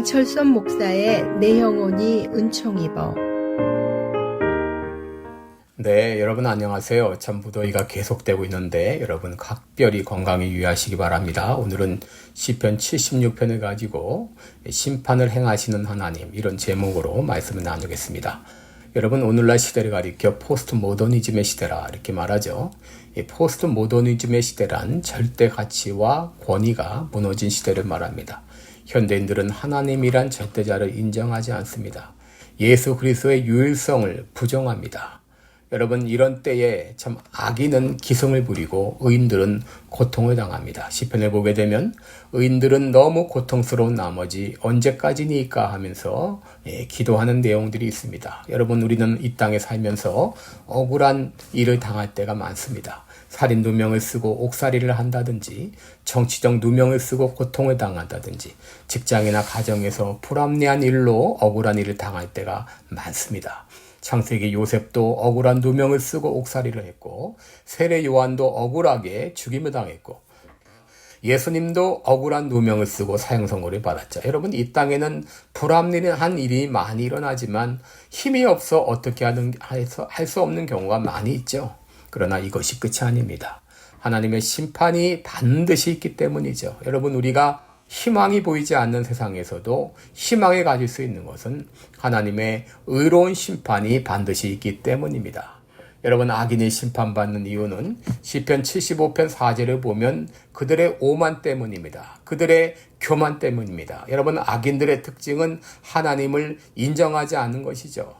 양철선 목사의 내 영혼이 은총 입어 네, 여러분 안녕하세요. 참 무더위가 계속되고 있는데 여러분 각별히 건강에 유의하시기 바랍니다. 오늘은 시편 76편을 가지고 심판을 행하시는 하나님 이런 제목으로 말씀을 나누겠습니다. 여러분 오늘날 시대를 가리켜 포스트 모더니즘의 시대라 이렇게 말하죠. 이 포스트 모더니즘의 시대란 절대 가치와 권위가 무너진 시대를 말합니다. 현대인들은 하나님이란 절대자를 인정하지 않습니다. 예수 그리스도의 유일성을 부정합니다. 여러분 이런 때에 참 악인은 기승을 부리고 의인들은 고통을 당합니다. 시편을 보게 되면 의인들은 너무 고통스러운 나머지 언제까지니까 하면서 예, 기도하는 내용들이 있습니다. 여러분 우리는 이 땅에 살면서 억울한 일을 당할 때가 많습니다. 살인 누명을 쓰고 옥살이를 한다든지 정치적 누명을 쓰고 고통을 당한다든지 직장이나 가정에서 불합리한 일로 억울한 일을 당할 때가 많습니다. 창세기 요셉도 억울한 누명을 쓰고 옥살이를 했고 세례 요한도 억울하게 죽임을 당했고 예수님도 억울한 누명을 쓰고 사형 선고를 받았죠. 여러분 이 땅에는 불합리한 일이 많이 일어나지만 힘이 없어 어떻게 하는 할 수 없는 경우가 많이 있죠. 그러나 이것이 끝이 아닙니다. 하나님의 심판이 반드시 있기 때문이죠. 여러분 우리가 희망이 보이지 않는 세상에서도 희망을 가질 수 있는 것은 하나님의 의로운 심판이 반드시 있기 때문입니다. 여러분 악인이 심판받는 이유는 시편 75편 4절을 보면 그들의 오만 때문입니다. 그들의 교만 때문입니다. 여러분 악인들의 특징은 하나님을 인정하지 않는 것이죠.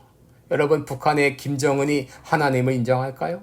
여러분 북한의 김정은이 하나님을 인정할까요?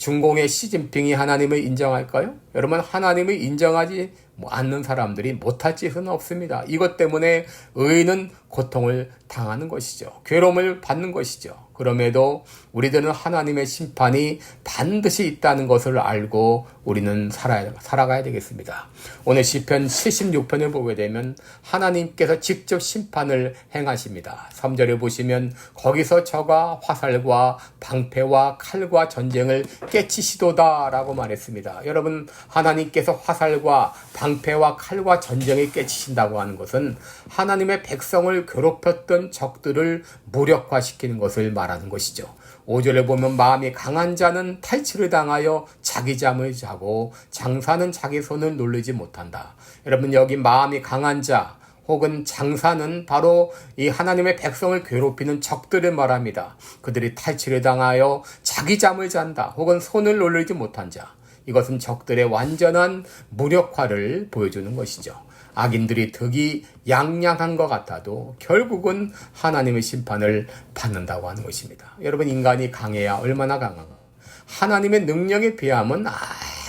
중공의 시진핑이 하나님을 인정할까요? 여러분 하나님을 인정하지 않는 사람들이 못할 짓은 없습니다. 이것 때문에 의인은 고통을 당하는 것이죠. 괴로움을 받는 것이죠. 그럼에도 우리들은 하나님의 심판이 반드시 있다는 것을 알고 우리는 살아, 살아가야 되겠습니다. 오늘 시편 76편을 보게 되면 하나님께서 직접 심판을 행하십니다. 3절에 보시면 거기서 저가 화살과 방패와 칼과 전쟁을 깨치시도다라고 말했습니다. 여러분 하나님께서 화살과 방 패와 칼과 전쟁을 깨치신다고 하는 것은 하나님의 백성을 괴롭혔던 적들을 무력화시키는 것을 말하는 것이죠. 5절에 보면 마음이 강한 자는 탈취를 당하여 자기 잠을 자고 장사는 자기 손을 놀리지 못한다. 여러분 여기 마음이 강한 자 혹은 장사는 바로 이 하나님의 백성을 괴롭히는 적들을 말합니다. 그들이 탈취를 당하여 자기 잠을 잔다. 혹은 손을 놀리지 못한 자. 이것은 적들의 완전한 무력화를 보여주는 것이죠. 악인들이 덕이 양양한 것 같아도 결국은 하나님의 심판을 받는다고 하는 것입니다. 여러분 인간이 강해야 얼마나 강한가? 하나님의 능력에 비하면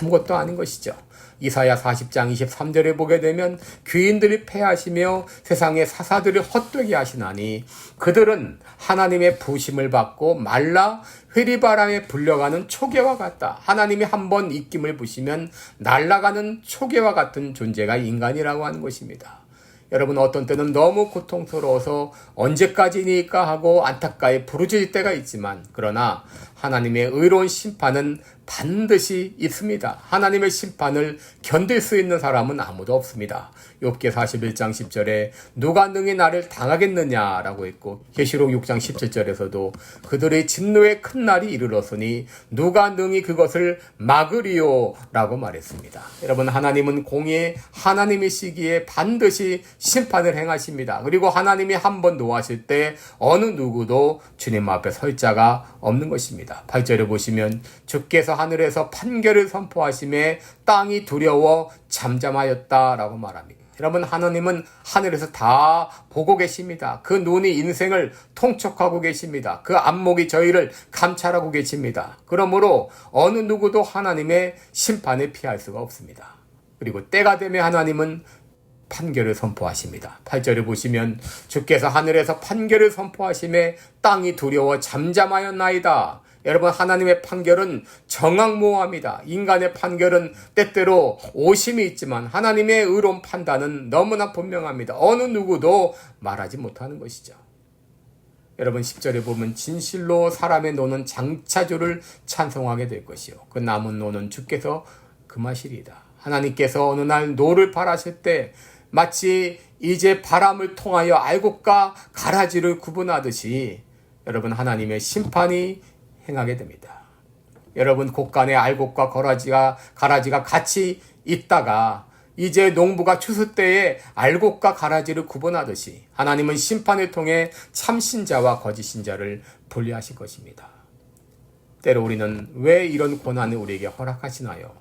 아무것도 아닌 것이죠. 이사야 40장 23절에 보게 되면 귀인들이 패하시며 세상의 사사들을 헛되게 하시나니 그들은 하나님의 부심을 받고 말라 회리바람에 불려가는 초계와 같다. 하나님이 한번 입김을 부시면 날아가는 초계와 같은 존재가 인간이라고 하는 것입니다. 여러분 어떤 때는 너무 고통스러워서 언제까지니까 하고 안타까이 부르짖을 때가 있지만 그러나 하나님의 의로운 심판은 반드시 있습니다. 하나님의 심판을 견딜 수 있는 사람은 아무도 없습니다. 욥기 41장 10절에 누가 능히 나를 당하겠느냐라고 했고 계시록 6장 17절에서도 그들의 진노의 큰 날이 이르렀으니 누가 능히 그것을 막으리요라고 말했습니다. 여러분 하나님은 공의 하나님이시기에 반드시 심판을 행하십니다. 그리고 하나님이 한 번 노하실 때 어느 누구도 주님 앞에 설 자가 없는 것입니다. 8절에 보시면 주께서 하늘에서 판결을 선포하심에 땅이 두려워 잠잠하였다라고 말합니다. 여러분 하나님은 하늘에서 다 보고 계십니다. 그 눈이 인생을 통촉하고 계십니다. 그 안목이 저희를 감찰하고 계십니다. 그러므로 어느 누구도 하나님의 심판을 피할 수가 없습니다. 그리고 때가 되면 하나님은 판결을 선포하십니다. 8절을 보시면 주께서 하늘에서 판결을 선포하심에 땅이 두려워 잠잠하였나이다. 여러분 하나님의 판결은 정확무호합니다. 인간의 판결은 때때로 오심이 있지만 하나님의 의로운 판단은 너무나 분명합니다. 어느 누구도 말하지 못하는 것이죠. 여러분 10절에 보면 진실로 사람의 노는 장차주를 찬송하게 될 것이요. 그 남은 노는 주께서 금하시리이다. 하나님께서 어느 날 노를 바라실 때 마치 이제 바람을 통하여 알곡과 가라지를 구분하듯이 여러분 하나님의 심판이 행하게 됩니다. 여러분 곳간에 알곡과 가라지가 가라지가 같이 있다가 이제 농부가 추수 때에 알곡과 가라지를 구분하듯이 하나님은 심판을 통해 참신자와 거짓신자를 분리하실 것입니다. 때로 우리는 왜 이런 고난을 우리에게 허락하시나요?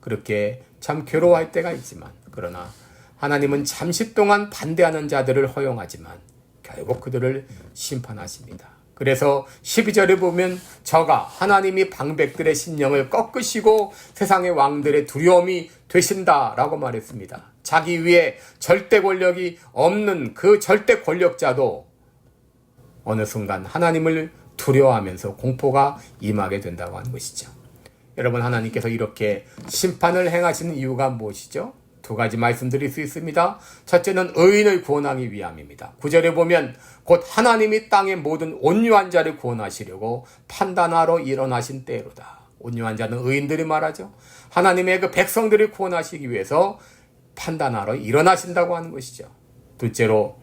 그렇게 참 괴로워할 때가 있지만 그러나 하나님은 잠시 동안 반대하는 자들을 허용하지만 결국 그들을 심판하십니다. 그래서 12절에 보면 저가 하나님이 방백들의 신령을 꺾으시고 세상의 왕들의 두려움이 되신다라고 말했습니다. 자기 위에 절대 권력이 없는 그 절대 권력자도 어느 순간 하나님을 두려워하면서 공포가 임하게 된다고 하는 것이죠. 여러분 하나님께서 이렇게 심판을 행하시는 이유가 무엇이죠? 두 가지 말씀드릴 수 있습니다. 첫째는 의인을 구원하기 위함입니다. 구절에 보면 곧 하나님이 땅의 모든 온유한 자를 구원하시려고 판단하러 일어나신 때로다. 온유한 자는 의인들이 말하죠. 하나님의 그 백성들을 구원하시기 위해서 판단하러 일어나신다고 하는 것이죠. 둘째로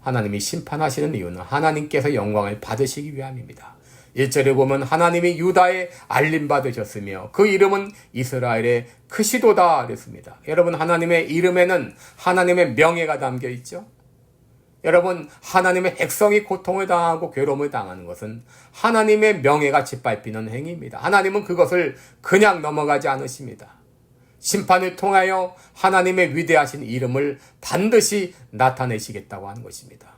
하나님이 심판하시는 이유는 하나님께서 영광을 받으시기 위함입니다. 1절에 보면 하나님이 유다에 알림 받으셨으며 그 이름은 이스라엘의 크시도다 그랬습니다. 여러분 하나님의 이름에는 하나님의 명예가 담겨 있죠. 여러분 하나님의 백성이 고통을 당하고 괴로움을 당하는 것은 하나님의 명예가 짓밟히는 행위입니다. 하나님은 그것을 그냥 넘어가지 않으십니다. 심판을 통하여 하나님의 위대하신 이름을 반드시 나타내시겠다고 하는 것입니다.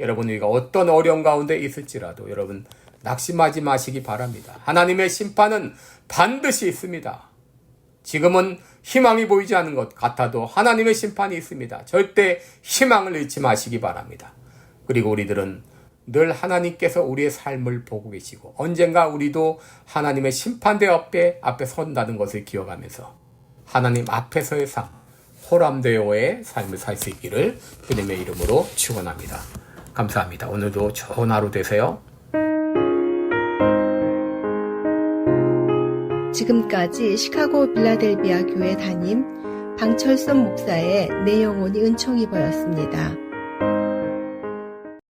여러분 우리가 어떤 어려움 가운데 있을지라도 여러분 낙심하지 마시기 바랍니다. 하나님의 심판은 반드시 있습니다. 지금은 희망이 보이지 않는 것 같아도 하나님의 심판이 있습니다. 절대 희망을 잃지 마시기 바랍니다. 그리고 우리들은 늘 하나님께서 우리의 삶을 보고 계시고 언젠가 우리도 하나님의 심판대 앞에 앞에 선다는 것을 기억하면서 하나님 앞에서의 삶, 호람되어의 삶을 살 수 있기를 주님의 이름으로 축원합니다. 감사합니다. 오늘도 좋은 하루 되세요. 지금까지 시카고 빌라델비아 교회 담임 방철선 목사의 내 영혼이 은총이 보였습니다.